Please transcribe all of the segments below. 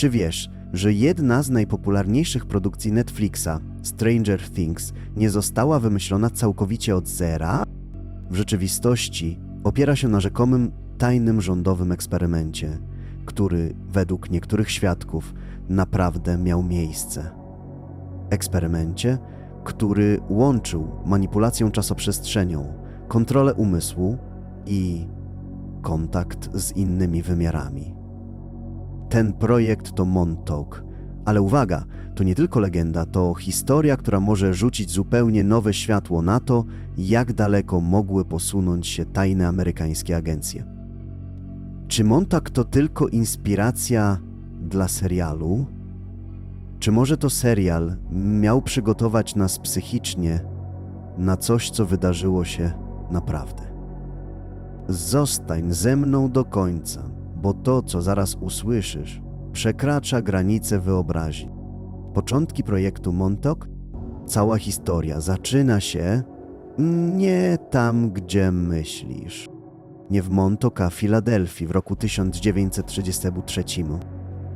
Czy wiesz, że jedna z najpopularniejszych produkcji Netflixa, Stranger Things, nie została wymyślona całkowicie od zera? W rzeczywistości opiera się na rzekomym tajnym rządowym eksperymencie, który według niektórych świadków naprawdę miał miejsce. Eksperymencie, który łączył manipulację czasoprzestrzenią, kontrolę umysłu i kontakt z innymi wymiarami. Ten projekt to Montauk, ale uwaga, to nie tylko legenda, to historia, która może rzucić zupełnie nowe światło na to, jak daleko mogły posunąć się tajne amerykańskie agencje. Czy Montauk to tylko inspiracja dla serialu? Czy może to serial miał przygotować nas psychicznie na coś, co wydarzyło się naprawdę? Zostań ze mną do końca, bo to, co zaraz usłyszysz, przekracza granice wyobraźni. Początki projektu Montauk, cała historia zaczyna się nie tam, gdzie myślisz. Nie w Montauk, a w Filadelfii w roku 1933.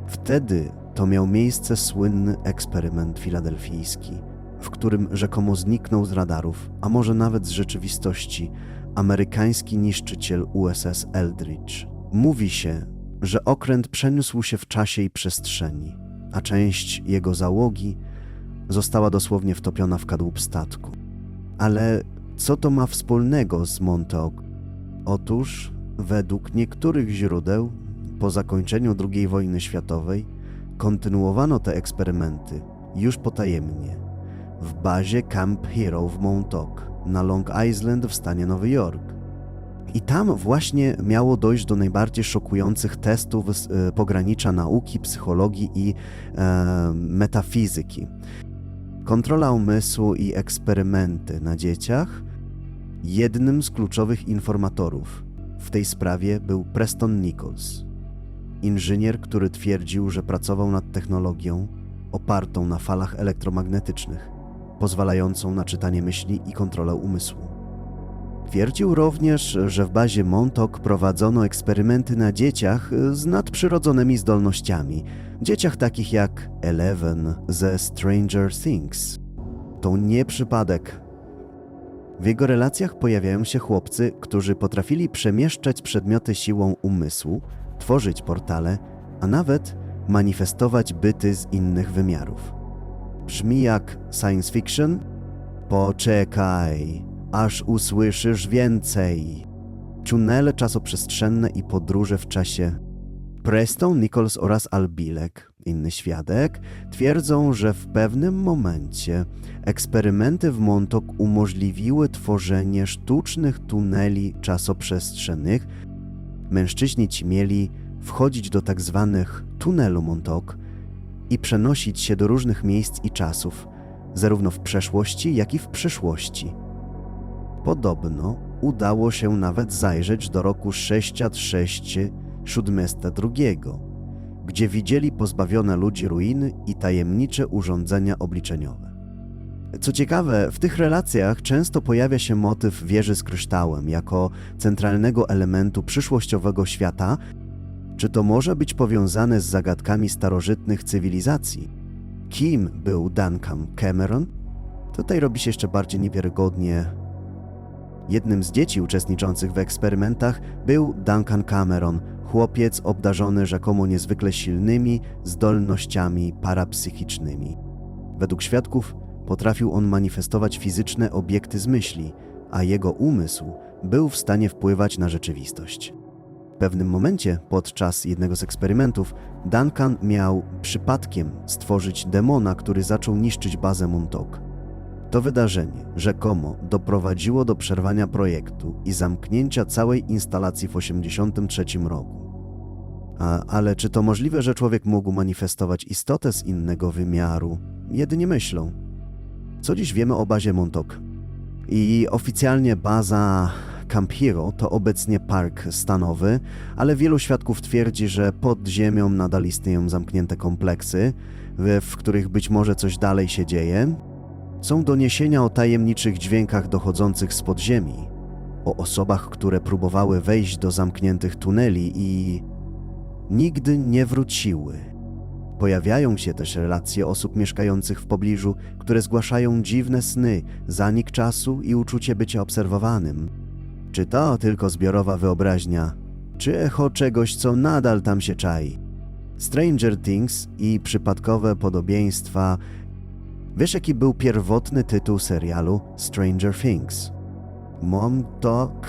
Wtedy to miał miejsce słynny eksperyment filadelfijski, w którym rzekomo zniknął z radarów, a może nawet z rzeczywistości, amerykański niszczyciel USS Eldridge. Mówi się, że okręt przeniósł się w czasie i przestrzeni, a część jego załogi została dosłownie wtopiona w kadłub statku. Ale co to ma wspólnego z Montauk? Otóż, według niektórych źródeł, po zakończeniu II wojny światowej kontynuowano te eksperymenty już potajemnie w bazie Camp Hero w Montauk na Long Island w stanie Nowy Jork. I tam właśnie miało dojść do najbardziej szokujących testów z e, pogranicza nauki, psychologii i e, metafizyki. Kontrola umysłu i eksperymenty na dzieciach. Jednym z kluczowych informatorów w tej sprawie był Preston Nichols, inżynier, który twierdził, że pracował nad technologią opartą na falach elektromagnetycznych, pozwalającą na czytanie myśli i kontrolę umysłu. Twierdził również, że w bazie Montauk prowadzono eksperymenty na dzieciach z nadprzyrodzonymi zdolnościami, dzieciach takich jak Eleven ze Stranger Things. To nie przypadek. W jego relacjach pojawiają się chłopcy, którzy potrafili przemieszczać przedmioty siłą umysłu, tworzyć portale, a nawet manifestować byty z innych wymiarów. Brzmi jak science fiction? Poczekaj, aż usłyszysz więcej. Tunele czasoprzestrzenne i podróże w czasie. Preston, Nichols oraz Albilek, inny świadek, twierdzą, że w pewnym momencie eksperymenty w Montauk umożliwiły tworzenie sztucznych tuneli czasoprzestrzennych. Mężczyźni ci mieli wchodzić do tak zwanych tunelu Montauk i przenosić się do różnych miejsc i czasów, zarówno w przeszłości, jak i w przyszłości. Podobno udało się nawet zajrzeć do roku 63702, gdzie widzieli pozbawione ludzi ruiny i tajemnicze urządzenia obliczeniowe. Co ciekawe, w tych relacjach często pojawia się motyw wieży z kryształem jako centralnego elementu przyszłościowego świata. Czy to może być powiązane z zagadkami starożytnych cywilizacji? Kim był Duncan Cameron? Tutaj robi się jeszcze bardziej niewiarygodnie. Jednym z dzieci uczestniczących w eksperymentach był Duncan Cameron, chłopiec obdarzony rzekomo niezwykle silnymi zdolnościami parapsychicznymi. Według świadków potrafił on manifestować fizyczne obiekty z myśli, a jego umysł był w stanie wpływać na rzeczywistość. W pewnym momencie, podczas jednego z eksperymentów, Duncan miał przypadkiem stworzyć demona, który zaczął niszczyć bazę Montauk. To wydarzenie rzekomo doprowadziło do przerwania projektu i zamknięcia całej instalacji w 1983 roku. A, ale czy to możliwe, że człowiek mógł manifestować istotę z innego wymiaru? Jedynie myślą. Co dziś wiemy o bazie Montauk? I oficjalnie baza Camp Hero to obecnie park stanowy, ale wielu świadków twierdzi, że pod ziemią nadal istnieją zamknięte kompleksy, w których być może coś dalej się dzieje. Są doniesienia o tajemniczych dźwiękach dochodzących z podziemi, o osobach, które próbowały wejść do zamkniętych tuneli i nigdy nie wróciły. Pojawiają się też relacje osób mieszkających w pobliżu, które zgłaszają dziwne sny, zanik czasu i uczucie bycia obserwowanym. Czy to tylko zbiorowa wyobraźnia, czy echo czegoś, co nadal tam się czai? Stranger Things i przypadkowe podobieństwa. Wiesz, jaki był pierwotny tytuł serialu Stranger Things? Montauk?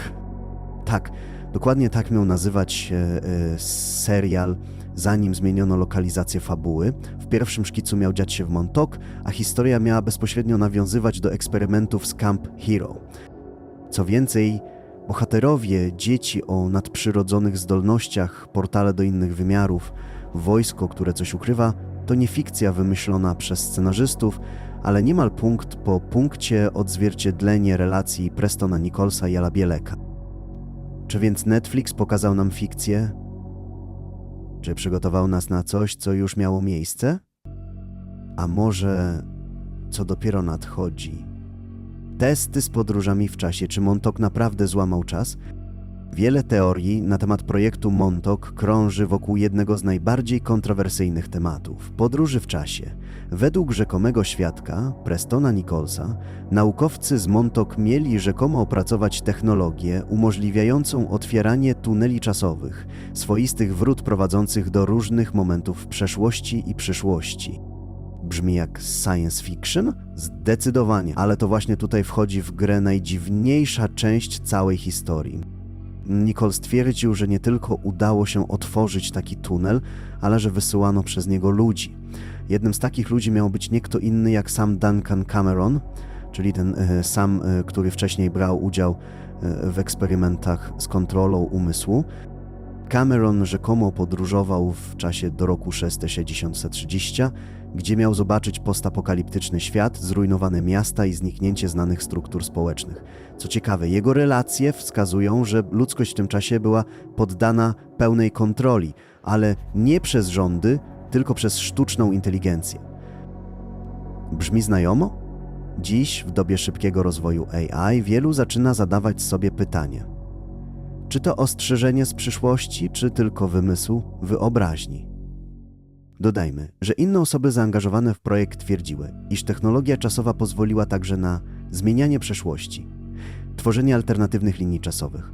Tak, dokładnie tak miał nazywać e, serial, zanim zmieniono lokalizację fabuły. W pierwszym szkicu miał dziać się w Montauk, a historia miała bezpośrednio nawiązywać do eksperymentów z Camp Hero. Co więcej, bohaterowie, dzieci o nadprzyrodzonych zdolnościach, portale do innych wymiarów, wojsko, które coś ukrywa, to nie fikcja wymyślona przez scenarzystów, ale niemal punkt po punkcie odzwierciedlenie relacji Prestona Nicholsa i Ala Bieleka. Czy więc Netflix pokazał nam fikcję? Czy przygotował nas na coś, co już miało miejsce? A może co dopiero nadchodzi? Testy z podróżami w czasie. Czy Montauk naprawdę złamał czas? Wiele teorii na temat projektu Montauk krąży wokół jednego z najbardziej kontrowersyjnych tematów podróży w czasie. Według rzekomego świadka, Prestona Nicholsa, naukowcy z Montauk mieli rzekomo opracować technologię umożliwiającą otwieranie tuneli czasowych, swoistych wrót prowadzących do różnych momentów przeszłości i przyszłości. Brzmi jak science fiction? Zdecydowanie, ale to właśnie tutaj wchodzi w grę najdziwniejsza część całej historii. Nicole stwierdził, że nie tylko udało się otworzyć taki tunel, ale że wysyłano przez niego ludzi. Jednym z takich ludzi miał być nie kto inny jak sam Duncan Cameron, czyli ten e, sam, e, który wcześniej brał udział e, w eksperymentach z kontrolą umysłu. Cameron rzekomo podróżował w czasie do roku 630, gdzie miał zobaczyć postapokaliptyczny świat, zrujnowane miasta i zniknięcie znanych struktur społecznych. Co ciekawe, jego relacje wskazują, że ludzkość w tym czasie była poddana pełnej kontroli, ale nie przez rządy, tylko przez sztuczną inteligencję. Brzmi znajomo? Dziś, w dobie szybkiego rozwoju AI, wielu zaczyna zadawać sobie pytanie: czy to ostrzeżenie z przyszłości, czy tylko wymysł wyobraźni? Dodajmy, że inne osoby zaangażowane w projekt twierdziły, iż technologia czasowa pozwoliła także na zmienianie przeszłości, tworzenie alternatywnych linii czasowych,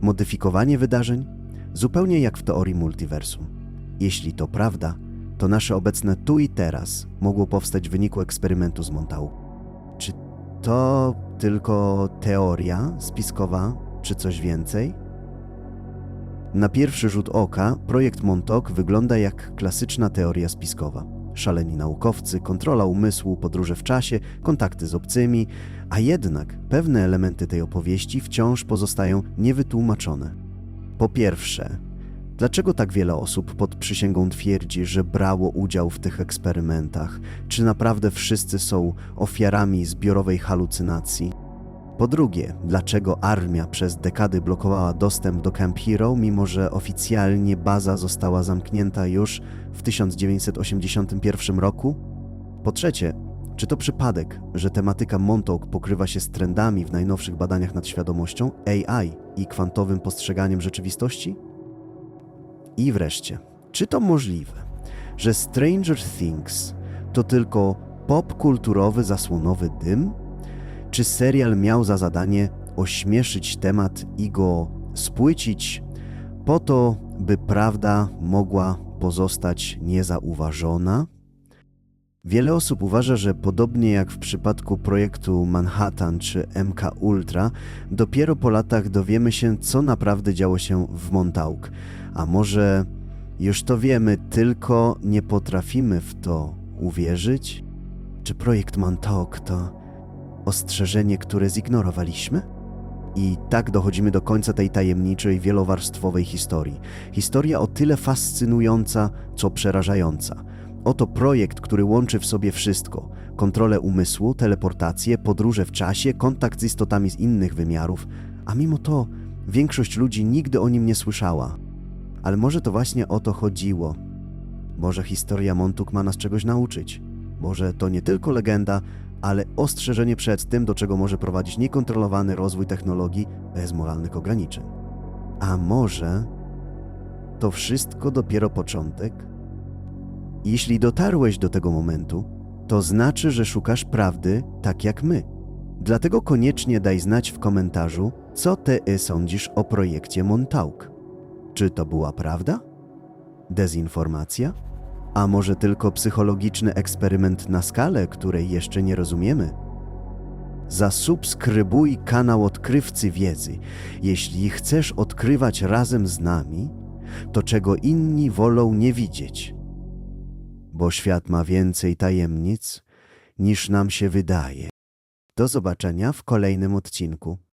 modyfikowanie wydarzeń, zupełnie jak w teorii multiversum. Jeśli to prawda, to nasze obecne tu i teraz mogło powstać w wyniku eksperymentu z Montau. Czy to tylko teoria spiskowa, czy coś więcej? Na pierwszy rzut oka projekt Montauk wygląda jak klasyczna teoria spiskowa. Szaleni naukowcy, kontrola umysłu, podróże w czasie, kontakty z obcymi, a jednak pewne elementy tej opowieści wciąż pozostają niewytłumaczone. Po pierwsze, dlaczego tak wiele osób pod przysięgą twierdzi, że brało udział w tych eksperymentach? Czy naprawdę wszyscy są ofiarami zbiorowej halucynacji? Po drugie, dlaczego armia przez dekady blokowała dostęp do Camp Hero, mimo że oficjalnie baza została zamknięta już w 1981 roku? Po trzecie, czy to przypadek, że tematyka Montauk pokrywa się z trendami w najnowszych badaniach nad świadomością, AI i kwantowym postrzeganiem rzeczywistości? I wreszcie, czy to możliwe, że Stranger Things to tylko popkulturowy zasłonowy dym? Czy serial miał za zadanie ośmieszyć temat i go spłycić po to, by prawda mogła pozostać niezauważona? Wiele osób uważa, że podobnie jak w przypadku projektu Manhattan czy MK Ultra, dopiero po latach dowiemy się, co naprawdę działo się w Montauk. A może już to wiemy, tylko nie potrafimy w to uwierzyć? Czy projekt Montauk to ostrzeżenie, które zignorowaliśmy? I tak dochodzimy do końca tej tajemniczej, wielowarstwowej historii. Historia o tyle fascynująca, co przerażająca. Oto projekt, który łączy w sobie wszystko: kontrolę umysłu, teleportację, podróże w czasie, kontakt z istotami z innych wymiarów, a mimo to większość ludzi nigdy o nim nie słyszała. Ale może to właśnie o to chodziło. Może historia Montuk ma nas czegoś nauczyć. Może to nie tylko legenda, ale ostrzeżenie przed tym, do czego może prowadzić niekontrolowany rozwój technologii bez moralnych ograniczeń. A może to wszystko dopiero początek? Jeśli dotarłeś do tego momentu, to znaczy, że szukasz prawdy tak jak my. Dlatego koniecznie daj znać w komentarzu, co ty sądzisz o projekcie Montauk. Czy to była prawda? Dezinformacja? A może tylko psychologiczny eksperyment na skalę, której jeszcze nie rozumiemy? Zasubskrybuj kanał Odkrywcy Wiedzy, jeśli chcesz odkrywać razem z nami to, czego inni wolą nie widzieć. Bo świat ma więcej tajemnic, niż nam się wydaje. Do zobaczenia w kolejnym odcinku.